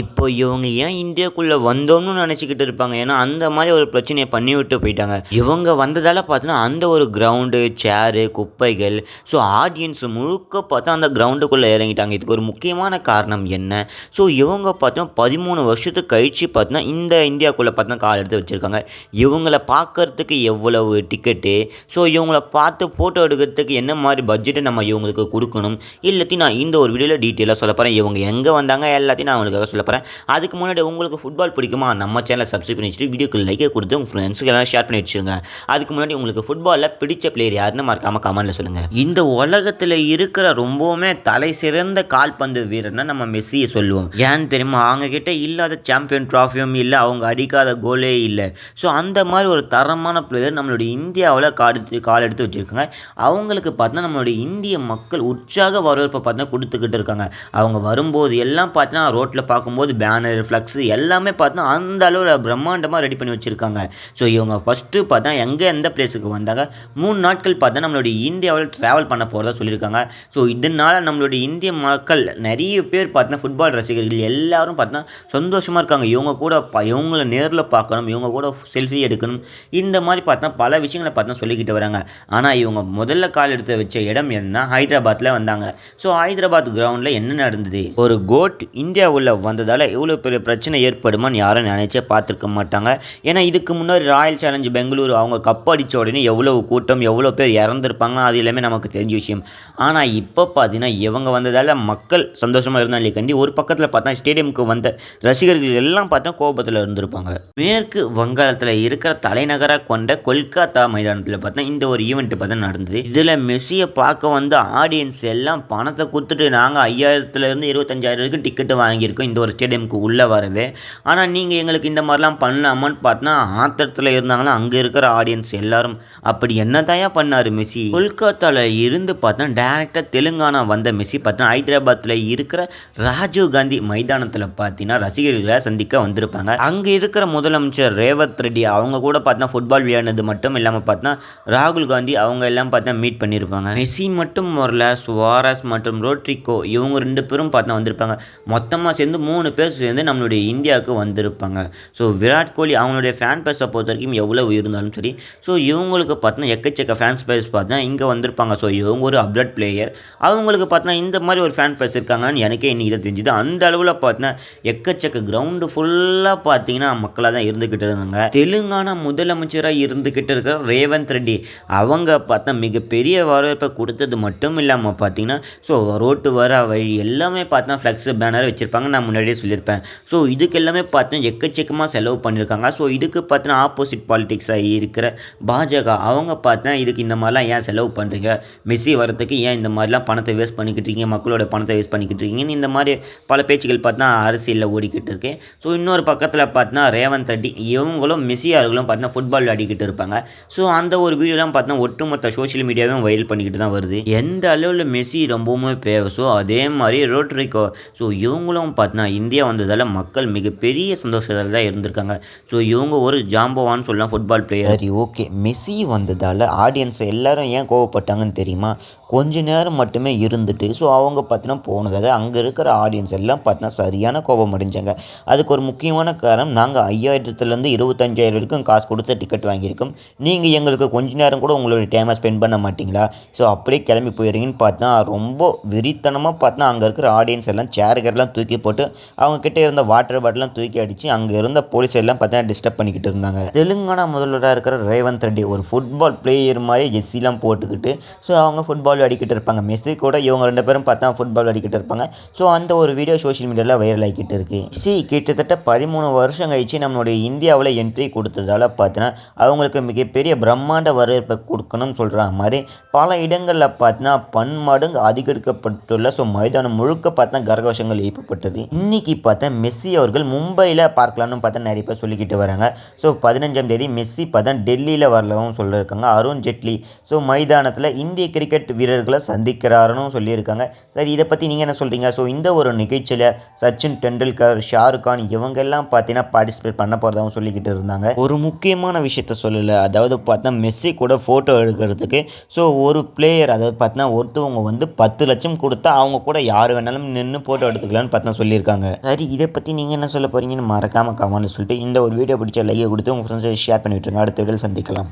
இப்போ இவங்க ஏன் இந்தியாக்குள்ளே வந்தோம்னு நினச்சிக்கிட்டு இருப்பாங்க? ஏன்னா அந்த மாதிரி ஒரு பிரச்சனையை பண்ணி விட்டு போயிட்டாங்க. இவங்க வந்ததால் பார்த்தோன்னா அந்த ஒரு கிரவுண்டு சேரு குப்பைகள் ஸோ ஆடியன்ஸ் முழுக்க பார்த்தா அந்த கிரவுண்டுக்குள்ளே இறங்கிட்டாங்க. இதுக்கு ஒரு முக்கியமான காரணம் என்ன? ஸோ இவங்க பார்த்தோன்னா பதிமூணு வருஷத்துக்கு கழித்து பார்த்தோன்னா இந்த இந்தியாக்குள்ளே பார்த்தோன்னா கால் எடுத்து வச்சுருக்காங்க. இவங்கள பார்க்கறதுக்கு எவ்வளவு டிக்கெட்டு ஸோ இவங்கள பார்த்து ஃபோட்டோ எடுக்கிறதுக்கு என்ன மாதிரி பட்ஜெட்டை நம்ம இவங்களுக்கு கொடுக்கணும்? இல்லாட்டி நான் இந்த ஒரு வீடியோவில் டீட்டெயிலாக சொல்ல போகிறேன் இவங்க எங்கே வந்தாங்க? எல்லாத்தையும் நான் அவங்களுக்காக சொல்ல போகிறேன் அதுக்கு முன்னாடி உங்களுக்கு ஃபுட்பால் பிடிக்குமா? நம்ம சேனலை சப்ஸ்கிரைப் பண்ணி வச்சுட்டு வீடியோக்கு லைக்கை கொடுத்து உங்கள் ஃப்ரெண்ட்ஸுக்கு எல்லாம் ஷேர் பண்ணி வச்சுருங்க. அதுக்கு முன்னாடி உங்களுக்கு ஃபுட்பாலில் பிடிச்ச பிளேயர் யாருன்னு மறக்காமல் கமெண்ட்டில் சொல்லுங்கள் இந்த உலகத்தில் இருக்கிற ரொம்பவுமே தலை சிறந்த கால்பந்து வீரர்னா நம்ம மெஸ்ஸியை சொல்லுவோம். ஏன்னு தெரியுமா? அவங்க கிட்ட இல்லாத சாம்பியன் ட்ராஃபியும் இல்லை அவங்க அடிக்காத கோலே இல்லை. ஸோ அந்த மாதிரி ஒரு தரமான பிளேயர் நம்மளுடைய இந்தியாவில் காடு கால் எடுத்து வச்சுருக்காங்க. அவங்களுக்கு பார்த்தா நம்மளுடைய இந்திய மக்கள் உற்சாக வரவேற்பை பார்த்தா கொடுத்துக்கிட்டு இருக்காங்க. அவங்க வரும்போது எல்லாம் பார்த்தீங்கன்னா ரோட்டில் பார்க்கும்போது பேனர் ஃப்ளக்ஸு எல்லாமே பார்த்தா அந்த அளவில் பிரம்மாண்டமாக ரெடி பண்ணி வச்சுருக்காங்க. ஸோ இவங்க ஃபஸ்ட்டு பார்த்தா எங்கே எந்த பிளேஸுக்கு வந்தாங்க? மூணு நாட்கள் பார்த்தா நம்மளுடைய இந்தியாவில் ட்ராவல் பண்ண போகிறதா சொல்லியிருக்காங்க. ஸோ இதனால் நம்மளுடைய இந்திய மக்கள் நிறைய பேர் பார்த்தா ஃபுட்பால் ரசிகர்கள் எல்லாரும் பார்த்தா சந்தோஷமாக இருக்காங்க. இவங்க கூட ப இவங்கள நேரில் பார்க்கணும் இவங்க கூட செல்ஃபி எடுக்கணும் இந்த மாதிரி பார்த்தா பல விஷயங்களை பார்த்தா சொல்லிக்கிட்டு வராங்க. ஆனால் இவங்க முதல்ல கால் எடுத்து வச்ச இடம் என்ன? ஹைதராபாத்தில் வந்தாங்க. ஸோ ஹைதராபாத் கிரவுண்டில் என்ன நடந்தது? ஒரு கோட் இந்தியாவுள்ள வந்ததால் இவ்வளோ பெரிய பிரச்சனை ஏற்படுமான்னு யாரும் நினச்சே பார்த்துருக்க மாட்டாங்க. ஏன்னா இதுக்கு முன்னாடி ராயல் சேலஞ்ச் பெங்களூரு அவங்க கப் அடித்த உடனே எவ்வளோ கூட்டம் எவ்வளோ பேர் இறந்துருப்பாங்க அது எல்லாமே நமக்கு தெரிஞ்ச விஷயம். ஆனால் இப்போ பார்த்தீங்கன்னா இவங்க வந்ததால் மக்கள் சந்தோஷமாக இருந்தாலே கண்டி ஒரு பக்கத்தில் பார்த்தா ஸ்டேடியமுக்கு வந்த ரசிகர்கள் எல்லாம் பார்த்தா கோபத்தில் இருந்திருப்பாங்க. மேற்கு வங்காளத்தில் இருக்கிற தலைநகராக கொண்ட கொல்கத்தா மைதானத்தில் பார்த்தா இந்த ஒரு ஈவெண்ட் பார்த்தா நடந்தது. இதில் மெஸ்ஸியை பார்க்க வந்த ஆடியன்ஸ் எல்லாம் பணத்தை கொடுத்துட்டு நாங்கள் ஐயாயிரத்துலேருந்து இருபத்தஞ்சாயிரம் வரைக்கும் டிக்கெட்டு வாங்கியிருக்கோம் இந்த ஒரு ஸ்டேடியமுக்கு உள்ளே வரவே ஆனால் நீங்கள் எங்களுக்கு இந்த மாதிரிலாம் பண்ணலாமான்னு பார்த்தா ஆத்திரத்தில் இருந்தாங்கன்னா அங்கே இருக்கிற ஆடியன்ஸ் எல்லாரும் அப்படி என்ன தாயா பண்ணார் மெஸ்ஸி? கொல்கத்தாவில் இருந்து பார்த்தா டேரெக்டாக தெலுங்கானா வந்த மெஸ்ஸி பார்த்தா ஹைதராபாத்தில் இருக்கிற ராஜீவ் காந்தி மைதானத்தில் பார்த்தீங்கன்னா ரசிகர்களை சந்திக்க வந்திருப்பாங்க. அங்கே இருக்கிற முதலமைச்சர் ரேவத் ரெட்டி அவங்க கூட பார்த்தா ஃபுட்பால் விளையாடினது மட்டும் இல்லாமல் பார்த்தா ராகுல் காந்தி அவங்க எல்லாம் பார்த்தா மீட் பண்ணியிருப்பாங்க மெஸ்ஸி மட்டும் வரல சுவாரஸ் மற்றும் ரோட்ரிகோ இவங்க ரெண்டு பேரும் பார்த்தா வந்திருப்பாங்க. மொத்தமாக சேர்ந்து மூணு பேர் சேர்ந்து நம்மளுடைய இந்தியாவுக்கு வந்திருப்பாங்க. ஸோ விராட் கோலி அவங்களுடைய ஃபேன் பேஸை பொறுத்த வரைக்கும் எவ்வளோ இருந்தாலும் சரி ஸோ இவங்களுக்கு பார்த்தீங்கன்னா எக்கச்சக்க ஃபேன்ஸ் பேஸ் பார்த்தீங்கன்னா இங்கே வந்திருப்பாங்க. ஸோ இவங்க ஒரு அப்டேட் பிளேயர் அவங்களுக்கு பார்த்தீங்கன்னா இந்த மாதிரி ஒரு ஃபேன் பேஸ் இருக்காங்கன்னு எனக்கே இன்னைக்கு இதை தெரிஞ்சுது. அந்த அளவில் பார்த்தீங்கன்னா எக்கச்சக்க கிரவுண்டு ஃபுல்லாக பார்த்தீங்கன்னா மக்களாக தான் இருந்துக்கிட்டு இருந்தாங்க. தெலுங்கானா முதலமைச்சராக இருந்துக்கிட்டு இருக்கிற ரேவந்த் ரெட்டி அவங்க பார்த்தா மிகப்பெரிய வரவேற்பை கொடுத்தது மட்டும் இல்லாமல் பார்த்தீங்கன்னா ஸோ ரோட்டு வர வழி எல்லாமே பார்த்தா ஃப்ளெக்ஸ் பேனர் வச்சுருப்பாங்க நான் முன்னாடி முன்னாடியே சொல்லியிருப்பேன். ஸோ இதுக்கு எல்லாமே எக்கச்சக்கமாக செலவு பண்ணியிருக்காங்க. ஸோ இதுக்கு பார்த்தீங்கன்னா ஆப்போசிட் பாலிடிக்ஸாக இருக்கிற பாஜக அவங்க பார்த்தீங்கன்னா இதுக்கு இந்த மாதிரிலாம் ஏன் செலவு பண்ணுறீங்க மெஸ்ஸி வரத்துக்கு ஏன் இந்த மாதிரிலாம் பணத்தை வேஸ்ட் பண்ணிக்கிட்டு இருக்கீங்க? மக்களோட பணத்தை வேஸ்ட் பண்ணிக்கிட்டு இருக்கீங்கன்னு இந்த மாதிரி பல பேச்சுகள் பார்த்தீங்கன்னா அரசியலில் ஓடிக்கிட்டு இருக்கு. ஸோ இன்னொரு பக்கத்தில் பார்த்தீங்கன்னா ரேவந்த் ரெட்டி இவங்களும் மெஸ்ஸி அவர்களும் ஃபுட்பால் விளையாடிக்கிட்டு இருப்பாங்க. ஸோ அந்த ஒரு வீடியோலாம் பார்த்தீங்கன்னா ஒட்டுமொத்த சோஷியல் மீடியாவும் வைரல் பண்ணிக்கிட்டு தான் வருது. எந்த அளவில் மெஸ்ஸி ரொம்பவுமே பேசோ அதே மாதிரி ரோட்ரிகோ ஸோ இவங்களும் பார்த்தீங்கன்னா இந்தியா வந்ததால் மக்கள் மிகப்பெரிய சந்தோஷத்தில் தான் இருந்திருக்காங்க. ஸோ இவங்க ஒரு ஜாம்பவான்னு சொல்லலாம் ஃபுட்பால் பிளேயர் சரி ஓகே மெஸ்ஸி வந்ததால் ஆடியன்ஸ் எல்லாரும் ஏன் கோவப்பட்டாங்கன்னு தெரியுமா? கொஞ்ச நேரம் மட்டுமே இருந்துட்டு ஸோ அவங்க பார்த்தினா போனதாவது அங்கே இருக்கிற ஆடியன்ஸ் எல்லாம் பார்த்தினா சரியான கோபம் அடைஞ்சாங்க. அதுக்கு ஒரு முக்கியமான காரணம் நாங்கள் ஐயாயிரத்துலேருந்து இருபத்தஞ்சாயிரம் வரைக்கும் காசு கொடுத்து டிக்கெட் வாங்கியிருக்கோம். நீங்கள் எங்களுக்கு கொஞ்ச நேரம் கூட உங்களுடைய டைமை ஸ்பெண்ட் பண்ண மாட்டிங்களா? ஸோ அப்படியே கிளம்பி போயிடுறீங்கன்னு பார்த்தா ரொம்ப வெறித்தனமாக பார்த்தா அங்கே இருக்கிற ஆடியன்ஸ் எல்லாம் சேருகர்லாம் தூக்கி போட்டு அவங்கக்கிட்ட இருந்த வாட்டர் பாட்டிலாம் தூக்கி அடித்து அங்கே இருந்த போலீஸ் எல்லாம் பார்த்தீங்கன்னா டிஸ்டர்ப் பண்ணிக்கிட்டு இருந்தாங்க. தெலுங்கானா முதல்வராக இருக்கிற ரேவந்த் ரெட்டி ஒரு ஃபுட்பால் பிளேயர் மாதிரி ஜெஸ்ஸிலாம் போட்டுக்கிட்டு ஸோ அவங்க ஃபுட்பால் அடிக்கிட்டு இருப்பாங்க. மெஸ்ஸி கூட இவங்க ரெண்டு பேரும் பார்த்தா ஃபுட்பால் அடிக்கிட்டு இருப்பாங்க. ஸோ அந்த ஒரு வீடியோ சோஷியல் மீடியாவில் வைரல் ஆகிக்கிட்டு இருக்கு. சி கிட்டத்தட்ட பதிமூணு வருஷம் கழிச்சு நம்மளுடைய இந்தியாவில் என்ட்ரி கொடுத்ததால் பார்த்தீங்கன்னா அவங்களுக்கு மிகப்பெரிய பிரம்மாண்ட வரவேற்பை கொடுக்கணும்னு சொல்கிற மாதிரி பல இடங்களில் பார்த்தீங்கன்னா பன்மடங்கு அதிகரிக்கப்பட்டுள்ள ஸோ மைதானம் முழுக்க பார்த்தா கரகோஷங்கள் எழுப்பப்பட்டது. இன்னைக்கு பார்த்தா மெஸ்ஸி அவர்கள் மும்பையில் பார்க்கலாம்னு பார்த்தா நிறைய பேர் சொல்லிக்கிட்டு வராங்க. ஸோ பதினஞ்சாம் தேதி மெஸ்ஸி பார்த்தா டெல்லியில் வரலவும் சொல்லியிருக்காங்க. அருண் ஜெட்லி. ஸோ மைதானத்தில் இந்திய கிரிக்கெட் வீரர்களை சந்திக்கிறாருன்னு சொல்லியிருக்காங்க. சரி இதை பற்றி நீங்கள் என்ன சொல்கிறீங்க ஸோ இந்த ஒரு நிகழ்ச்சியில் சச்சின் டெண்டுல்கர் ஷாருக் கான் இவங்க எல்லாம் பார்த்தீங்கன்னா பார்ட்டிசிபேட் பண்ண போகிறதாகவும் சொல்லிக்கிட்டு இருந்தாங்க. ஒரு முக்கியமான விஷயத்த சொல்லலை. அதாவது பார்த்தா மெஸ்ஸி கூட ஃபோட்டோ எடுக்கிறதுக்கு ஸோ ஒரு பிளேயர் அதாவது பார்த்தீங்கன்னா ஒருத்தவங்க வந்து பத்து லட்சம் கொடுத்தா அவங்க கூட யார் வேணாலும் நின்று ஃபோட்டோ எடுத்துக்கலாம்னு பார்த்தா சொல்லியிருக்காங்க. பண்ணுவாங்க சரி இதை பற்றி நீங்கள் என்ன சொல்ல போகிறீங்கன்னு மறக்காமல் கமெண்ட் சொல்லிட்டு இந்த ஒரு வீடியோ பிடிச்ச லைக்கை கொடுத்து உங்கள் ஃப்ரெண்ட்ஸை ஷேர் பண்ணிவிட்டுருங்க. அடுத்த வீடியோவில் சந்திக்கலாம்.